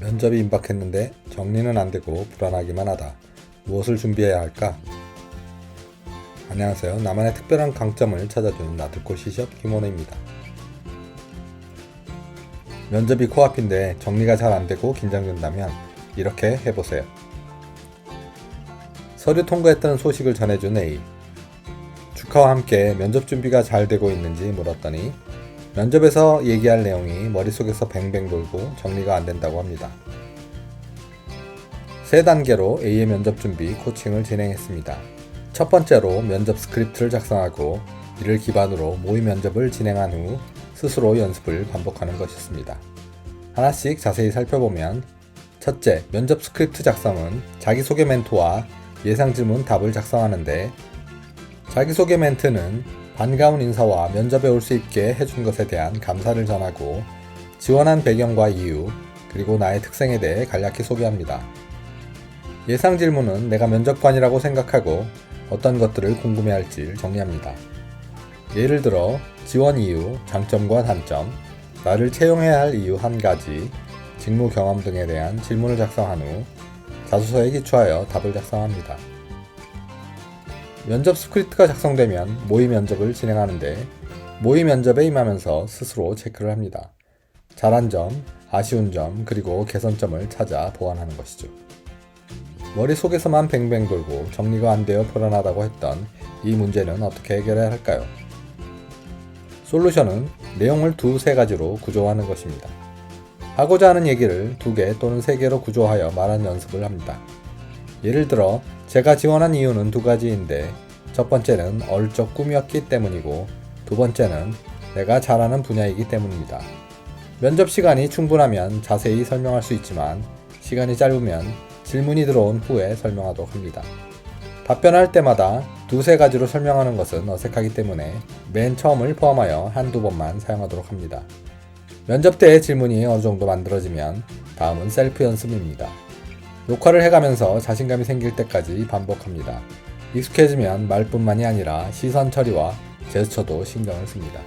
면접이 임박했는데 정리는 안 되고 불안하기만 하다. 무엇을 준비해야 할까? 안녕하세요. 나만의 특별한 강점을 찾아주는 나들꽃 시샵 김원호입니다. 면접이 코앞인데 정리가 잘 안 되고 긴장된다면 이렇게 해보세요. 서류 통과했다는 소식을 전해준 A. 축하와 함께 면접 준비가 잘 되고 있는지 물었더니 면접에서 얘기할 내용이 머릿속에서 뱅뱅 돌고 정리가 안 된다고 합니다. 세 단계로 A의 면접 준비 코칭을 진행했습니다. 첫 번째로 면접 스크립트를 작성하고 이를 기반으로 모의 면접을 진행한 후 스스로 연습을 반복하는 것이었습니다. 하나씩 자세히 살펴보면 첫째, 면접 스크립트 작성은 자기소개 멘트와 예상 질문 답을 작성하는데 자기소개 멘트는 반가운 인사와 면접에 올 수 있게 해준 것에 대한 감사를 전하고 지원한 배경과 이유, 그리고 나의 특성에 대해 간략히 소개합니다. 예상 질문은 내가 면접관이라고 생각하고 어떤 것들을 궁금해할지를 정리합니다. 예를 들어 지원 이유, 장점과 단점, 나를 채용해야 할 이유 한 가지, 직무 경험 등에 대한 질문을 작성한 후 자소서에 기초하여 답을 작성합니다. 면접 스크립트가 작성되면 모의 면접을 진행하는데 모의 면접에 임하면서 스스로 체크를 합니다. 잘한 점, 아쉬운 점, 그리고 개선점을 찾아 보완하는 것이죠. 머릿속에서만 뱅뱅 돌고 정리가 안 되어 불안하다고 했던 이 문제는 어떻게 해결해야 할까요? 솔루션은 내용을 두세 가지로 구조하는 것입니다. 하고자 하는 얘기를 두 개 또는 세 개로 구조하여 말하는 연습을 합니다. 예를 들어 제가 지원한 이유는 두 가지인데 첫 번째는 어릴 적 꿈이었기 때문이고 두 번째는 내가 잘하는 분야이기 때문입니다. 면접 시간이 충분하면 자세히 설명할 수 있지만 시간이 짧으면 질문이 들어온 후에 설명하도록 합니다. 답변할 때마다 두세 가지로 설명하는 것은 어색하기 때문에 맨 처음을 포함하여 한두 번만 사용하도록 합니다. 면접 때 질문이 어느 정도 만들어지면 다음은 셀프 연습입니다. 녹화를 해가면서 자신감이 생길 때까지 반복합니다. 익숙해지면 말뿐만이 아니라 시선 처리와 제스처도 신경을 씁니다.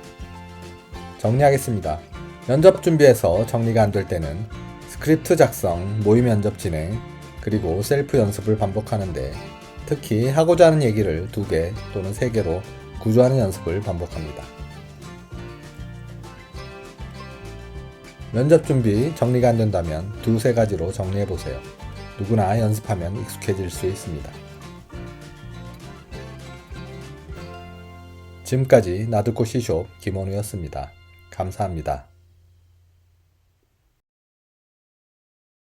정리하겠습니다. 면접 준비에서 정리가 안 될 때는 스크립트 작성, 모의 면접 진행, 그리고 셀프 연습을 반복하는데 특히 하고자 하는 얘기를 두 개 또는 세 개로 구조하는 연습을 반복합니다. 면접 준비 정리가 안 된다면 두세 가지로 정리해 보세요. 누구나 연습하면 익숙해질 수 있습니다. 지금까지 나들꽃 시숍 김원우였습니다. 감사합니다.